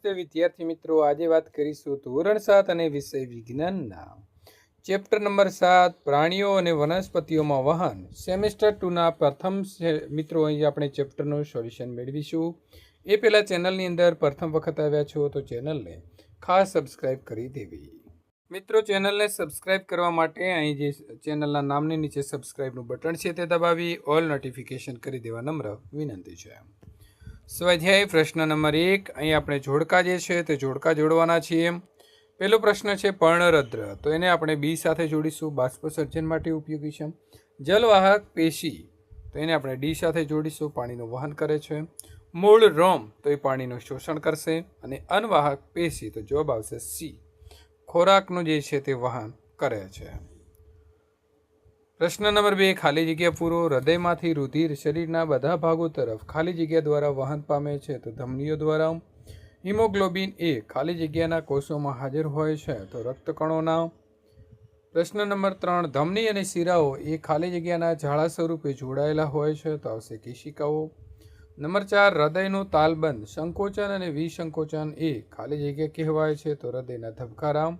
નમસ્તે વિદ્યાર્થી મિત્રો. આજે વાત કરીશું ધોરણ સાત અને વિષય વિજ્ઞાનના ચેપ્ટર નંબર સાત, પ્રાણીઓ અને વનસ્પતિઓમાં વહન. સેમેસ્ટર ટુના પ્રથમ મિત્રો, અહીં આપણે ચેપ્ટરનું સોલ્યુશન મેળવીશું. એ પહેલાં ચેનલની અંદર પ્રથમ વખત આવ્યા છો તો ચેનલને ખાસ સબસ્ક્રાઇબ કરી દેવી. મિત્રો ચેનલને સબસ્ક્રાઇબ કરવા માટે અહીં જે ચેનલના નામની નીચે સબસ્ક્રાઇબનું બટન છે તે દબાવી ઓલ નોટિફિકેશન કરી દેવા નમ્ર વિનંતી છે. સ્વાધ્યાય પ્રશ્ન નંબર એક. અહીં આપણે જોડકા જે છે તે જોડકા જોડવાના છીએ. પહેલો પ્રશ્ન છે પર્ણરદ્ર. તો એને આપણે બી સાથે જોડીશું. બાષ્પસર્જન માટે ઉપયોગી છે. જલવાહક પેશી. તો એને આપણે ડી સાથે જોડીશું. પાણીનું વહન કરે છે. મૂળ રોમ. તો એ પાણીનું શોષણ કરશે. અને અનવાહક પેશી. તો જવાબ આવશે સી. ખોરાકનું જે છે તે વહન કરે છે. પ્રશ્ન નંબર બે, ખાલી જગ્યા પૂરો, હૃદયમાંથી રુધિર શરીરના બધા ભાગો તરફ ખાલી જગ્યા દ્વારા વહન પામે છે તો ધમનીઓ દ્વારા. હિમોગ્લોબિન એ ખાલી જગ્યાના કોષોમાં હાજર હોય છે તો રક્તકણોના પ્રશ્ન નંબર ત્રણ, ધમની અને શિરાઓ એ ખાલી જગ્યાના ઝાડા સ્વરૂપે જોડાયેલા હોય છે તો આવશે કેશિકાઓ. નંબર ચાર, હૃદયનું તાલબંધ સંકોચન અને વિસંકોચન એ ખાલી જગ્યા કહેવાય છે તો હૃદયના ધબકારા.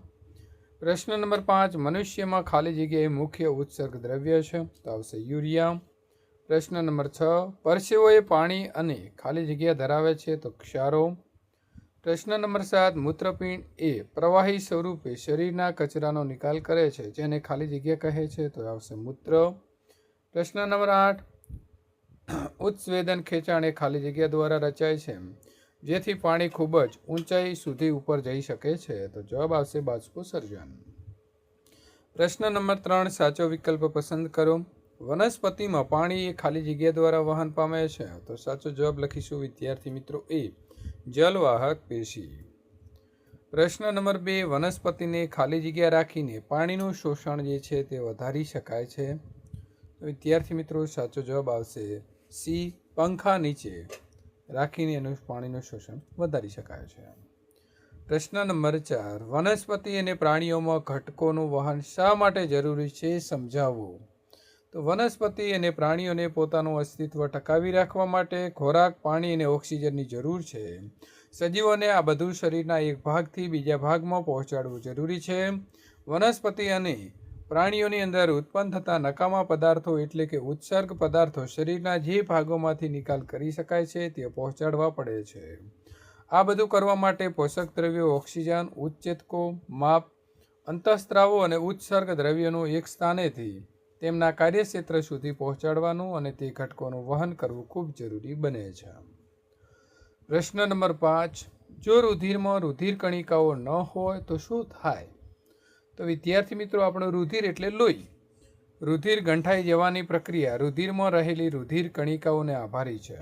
પ્રશ્ન નંબર પાંચ, મનુષ્યમાં ખાલી જગ્યાએ મુખ્ય ઉત્સર્ગ દ્રવ્ય છે, તો આવશે યુરિયા. પ્રશ્ન નંબર છ, પરસેવોએ પાણી અને ખાલી જગ્યા ધરાવે છે, તો ક્ષારો. પ્રશ્ન નંબર સાત, મૂત્રપિંડ એ પ્રવાહી સ્વરૂપે શરીરના કચરાનો નિકાલ કરે છે, જેને ખાલી જગ્યા કહે છે, તો આવશે મૂત્ર. પ્રશ્ન નંબર આઠ, ઉત્સવેદન ખેંચાણ એ ખાલી જગ્યા દ્વારા રચાય છે. જેથી પાણી ખૂબ જ ઊંચાઈ સુધી ઉપર જઈ શકે છે. તો જવાબ આવશે બાષ્પોસર્જન પ્રશ્ન નંબર ત્રણ, સાચો વિકલ્પ પસંદ કરો. વનસ્પતિમાં પાણી એ ખાલી જગ્યા દ્વારા વહન પામે છે. તો સાચો જવાબ લખીશું વિદ્યાર્થી મિત્રો એ. જલવાહક પેશી. પ્રશ્ન નંબર બે, વનસ્પતિને ખાલી જગ્યા રાખીને પાણીનું શોષણ જે છે તે વધારી શકાય છે? વિદ્યાર્થી મિત્રો, સાચો જવાબ આવશે સી, પંખા નીચે. રાખીને એનું પાણીનું શોષણ વધારી શકાય છે. પ્રશ્ન નંબર ચાર, વનસ્પતિ અને પ્રાણીઓમાં ઘટકોનું વહન શા માટે જરૂરી છે સમજાવવું? તો વનસ્પતિ અને પ્રાણીઓને પોતાનું અસ્તિત્વ ટકાવી રાખવા માટે ખોરાક, પાણી અને ઓક્સિજનની જરૂર છે. સજીવોને આ બધું શરીરના એક ભાગથી બીજા ભાગમાં પહોંચાડવું જરૂરી છે. વનસ્પતિ અને પ્રાણીઓની અંદર ઉત્પન્ન થતા નકામા પદાર્થો એટલે કે ઉત્સર્ગ પદાર્થો શરીરના જે ભાગોમાંથી નિકાલ કરી શકાય છે તે પહોંચાડવા પડે છે. આ બધું કરવા માટે પોષક દ્રવ્યો, ઓક્સિજન ઉચ્ચેતકો માપ, અંતઃસ્ત્રાવો અને ઉત્સર્ગ દ્રવ્યોનું એક સ્થાનેથી તેમના કાર્યક્ષેત્ર સુધી પહોંચાડવાનું અને તે ઘટકોનું વહન કરવું ખૂબ જરૂરી બને છે. પ્રશ્ન નંબર પાંચ. જો રુધિરમાં રુધિર કણિકાઓ ન હોય તો શું થાય? તો વિદ્યાર્થી મિત્રો, આપણું રુધિર એટલે લોહી. રુધિર ગંઠાઈ જવાની પ્રક્રિયા રુધિરમાં રહેલી રુધિર કણિકાઓને આભારી છે.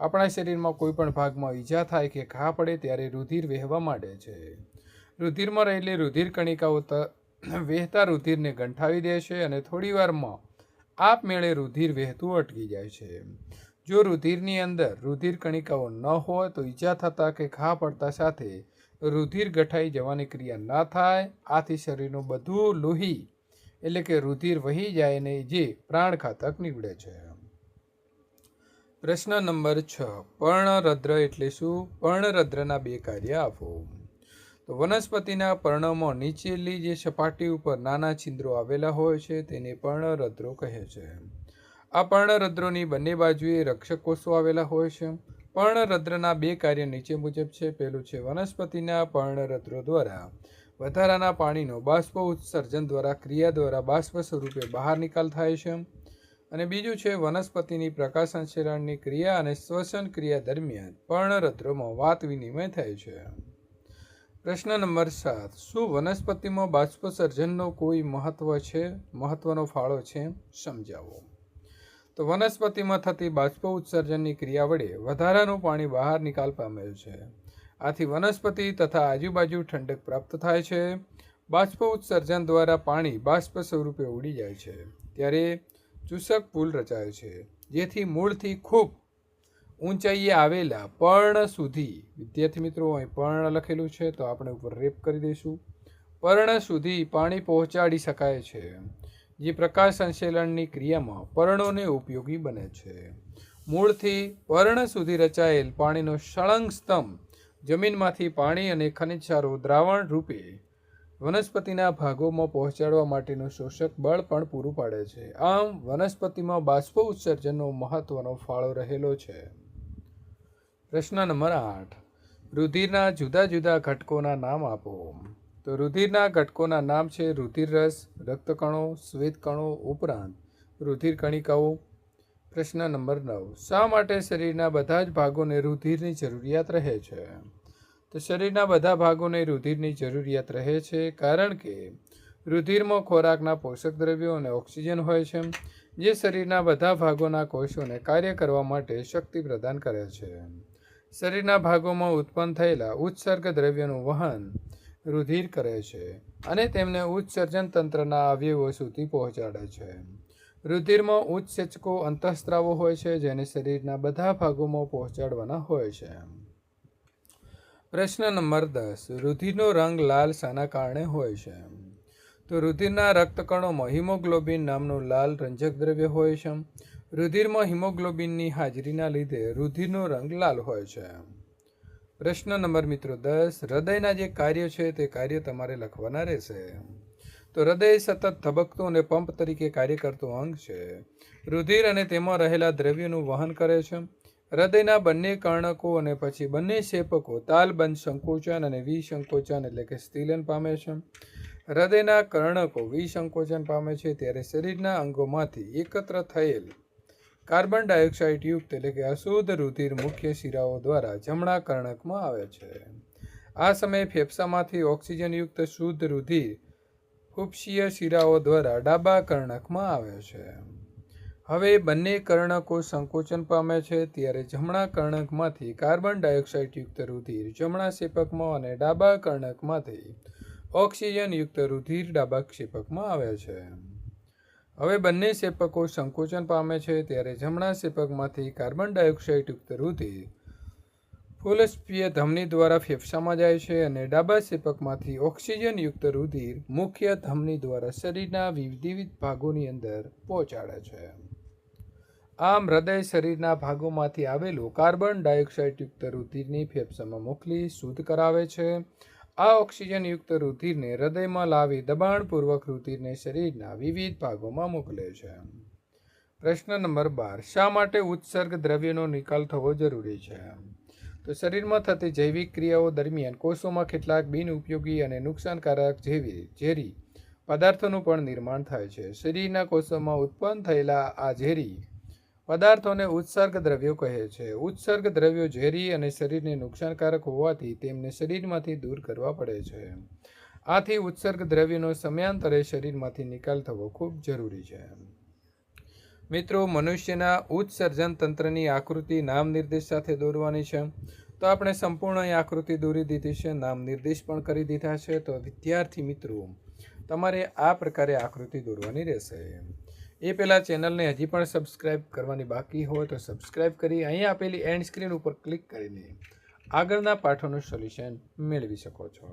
આપણા શરીરમાં કોઈપણ ભાગમાં ઈજા થાય કે ઘા પડે ત્યારે રુધિર વહેવા માંડે છે. રુધિરમાં રહેલી રુધિર કણિકાઓ વહેતા રુધિરને ગંઠાવી દે છે અને થોડીવારમાં આપમેળે રુધિર વહેતું અટકી જાય છે. જો રુધિરની અંદર રુધિર કણિકાઓ ન હોય તો ઈજા થતાં કે ઘા પડતા સાથે રુધિર ગઠાઈ જવાની ક્રિયા ના થાય, આથી શરીરનું બધું લોહી, એટલે કે રુધિર વહી જાય ને જે પ્રાણઘાતક નીવડે છે. પ્રશ્ન નંબર છ, પર્ણરદ્ર એટલે શું? પર્ણરદ્રના બે કાર્ય આપો. તો વનસ્પતિના પર્ણમાં નીચેલી જે સપાટી ઉપર નાના છિદ્રો આવેલા હોય છે, તેને પર્ણરદ્રો કહે છે. આ પર્ણરદ્રોની બંને બાજુએ રક્ષક કોષો આવેલા હોય છે. પર્ણરદ્રના બે કાર્ય નીચે મુજબ છે. પહેલું છે વનસ્પતિના પર્ણરદ્રો દ્વારા વધારાના પાણીનો બાષ્પ ઉત્સર્જન દ્વારા ક્રિયા દ્વારા બાષ્પ સ્વરૂપે બહાર નિકાલ થાય છે. અને બીજું છે વનસ્પતિની પ્રકાશ સંશ્લેષણની ક્રિયા અને શ્વસન ક્રિયા દરમિયાન પર્ણરદ્રોમાં વાત વિનિમય થાય છે. પ્રશ્ન નંબર સાત. શું વનસ્પતિમાં બાષ્પસર્જનનો કોઈ મહત્વ છે? મહત્વનો ફાળો છે? સમજાવો. તો વનસ્પતિમાં થતી બાષ્પ ઉત્સર્જનની ક્રિયા વડે વધારાનું પાણી બહાર નિકાલ પામેલ છે. આથી વનસ્પતિ તથા આજુબાજુ ઠંડક પ્રાપ્ત થાય છે. બાષ્પ ઉત્સર્જન દ્વારા પાણી બાષ્પ સ્વરૂપે ઉડી જાય છે. ત્યારે ચૂસક પુલ રચાય છે, જેથી મૂળથી ખૂબ ઊંચાઈએ આવેલા પર્ણ સુધી વિદ્યાર્થી મિત્રો, અહીં પર્ણ લખેલું છે તો આપણે ઉપર રેપ કરી દઈશું. પર્ણ સુધી પાણી પહોંચાડી શકાય છે. જે પ્રકાશ સંશ્લેષણની ક્રિયામાં પર્ણોને ઉપયોગી બને છે. મૂળથી પર્ણ સુધી રચાયેલ પાણીનો સળંગ સ્તંભ જમીનમાંથી પાણી અને ખનિજ સારો દ્રાવણ રૂપે વનસ્પતિના ભાગોમાં પહોંચાડવા માટેનું શોષક બળ પણ પૂરું પાડે છે. આમ, વનસ્પતિમાં બાષ્પ ઉત્સર્જનનો મહત્વનો ફાળો રહેલો છે. પ્રશ્ન નંબર આઠ. રુધિરના જુદા જુદા ઘટકોના નામ આપો. તો રુધિરના ઘટકોના નામ છે રુધિરરસ, રક્તકણો, શ્વેતકણો ઉપરાંત રુધિર કણિકાઓ. પ્રશ્ન નંબર નવ. શા માટે શરીરના બધા જ ભાગોને રુધિરની જરૂરિયાત રહે છે? તો શરીરના બધા ભાગોને રુધિરની જરૂરિયાત રહે છે કારણ કે રુધિરમાં ખોરાકના પોષક દ્રવ્યો અને ઓક્સિજન હોય છે, જે શરીરના બધા ભાગોના કોષોને કાર્ય કરવા માટે શક્તિ પ્રદાન કરે છે. શરીરના ભાગોમાં ઉત્પન્ન થયેલા ઉત્સર્ગ દ્રવ્યોનું વહન રુધિર કરે છે અને તેમને ઉત્સર્જન તંત્રના અવયવો સુધી પહોંચાડે છે. રુધિરમાં ઉત્સેચકો અંતઃસ્ત્રાવો હોય છે, જેને શરીરના બધા ભાગોમાં પહોંચાડવાના હોય છે. પ્રશ્ન નંબર દસ. રુધિરનો રંગ લાલ શાના કારણે હોય છે. તો રુધિરના રક્તકણોમાં હિમોગ્લોબિન નામનું લાલ રંજક દ્રવ્ય હોય છે. રુધિરમાં હિમોગ્લોબિનની હાજરીના લીધે રુધિરનો રંગ લાલ હોય છે. પ્રશ્ન નંબર મિત્રો દસ, હૃદયના જે કાર્યો છે તે કાર્ય તમારે લખવાના રહેશે. તો હૃદય સતત ધબકતું અને પંપ તરીકે કાર્ય કરતું અંગ છે. રુધિર અને તેમાં રહેલા દ્રવ્યોનું વહન કરે છે. હૃદયના બંને કર્ણકો અને પછી બંને શેપકો તાલબંધ સંકોચન અને વિસંકોચન એટલે કે સ્તિલન પામે છે. હૃદયના કર્ણકો વિસંકોચન પામે છે. ત્યારે શરીરના અંગોમાંથી એકત્ર થયેલ કાર્બન ડાયોક્સાઇડ યુક્ત એટલે કે અશુદ્ધ રુધિર મુખ્ય શિરાઓ દ્વારા જમણા કર્ણકમાં આવે છે. આ સમયે ફેફસામાંથી ઓક્સિજનયુક્ત શુદ્ધ રુધિર ઉપશીય શિરાઓ દ્વારા ડાબા કર્ણકમાં આવે છે. હવે બંને કર્ણકો સંકોચન પામે છે ત્યારે જમણા કર્ણકમાંથી કાર્બન ડાયોક્સાઇડયુક્ત રુધિર જમણા ક્ષેપકમાં અને ડાબા કર્ણકમાંથી ઓક્સિજનયુક્ત રુધિર ડાબા ક્ષેપકમાં આવે છે. હવે બંને સેપકો સંકોચન પામે છે ત્યારે જમણા સેપકમાંથી કાર્બન ડાયોક્સાઇડ યુક્ત રુધિર ફોલસ્પીય ધમની દ્વારા ફેફસામાં જાય છે અને ડાબા ક્ષેપકમાંથી ઓક્સિજનયુક્ત રુધિર મુખ્ય ધમની દ્વારા શરીરના વિવિધ ભાગોની અંદર પહોંચાડે છે. આમ હૃદય શરીરના ભાગોમાંથી આવેલું કાર્બન ડાયોક્સાઇડયુક્ત રુધિરની ફેફસામાં મોકલી શુદ્ધ કરાવે છે. આ ઓક્સિજનયુક્ત રુધિરને હૃદયમાં લાવી દબાણપૂર્વક રુધિરને શરીરના વિવિધ ભાગોમાં મોકલે છે. પ્રશ્ન નંબર બાર, શા માટે ઉત્સર્ગ દ્રવ્યનો નિકાલ થવો જરૂરી છે? તો શરીરમાં થતી જૈવિક ક્રિયાઓ દરમિયાન કોષોમાં કેટલાક બિનઉપયોગી અને નુકસાનકારક જેવી ઝેરી પદાર્થોનું પણ નિર્માણ થાય છે. શરીરના કોષોમાં ઉત્પન્ન થયેલા આ ઝેરી પદાર્થોને ઉત્સર્ગ દ્રવ્યો કહે છે. ઉત્સર્ગ દ્રવ્યો ઝેરી અને શરીરને નુકસાનકારક હોવાથી તેમને શરીરમાંથી દૂર કરવા પડે છે. આથી ઉત્સર્ગ દ્રવ્યનો સમયાંતરે શરીરમાંથી નિકાલ થવો ખૂબ જરૂરી છે. મિત્રો, મનુષ્યના ઉત્સર્જન તંત્રની આકૃતિ નામ નિર્દેશ સાથે દોરવાની છે. તો આપણે સંપૂર્ણ આકૃતિ દોરી દીધી છે. નામ નિર્દેશ પણ કરી દીધા છે. તો વિદ્યાર્થી મિત્રો, તમારે આ પ્રકારે આકૃતિ દોરવાની રહેશે. એ પહેલાં ચેનલને હજી પણ સબસ્ક્રાઇબ કરવાની બાકી હોય તો સબસ્ક્રાઇબ કરી અહીં આપેલી એન્ડ સ્ક્રીન ઉપર ક્લિક કરીને આગળના પાઠોનું સોલ્યુશન મેળવી શકો છો.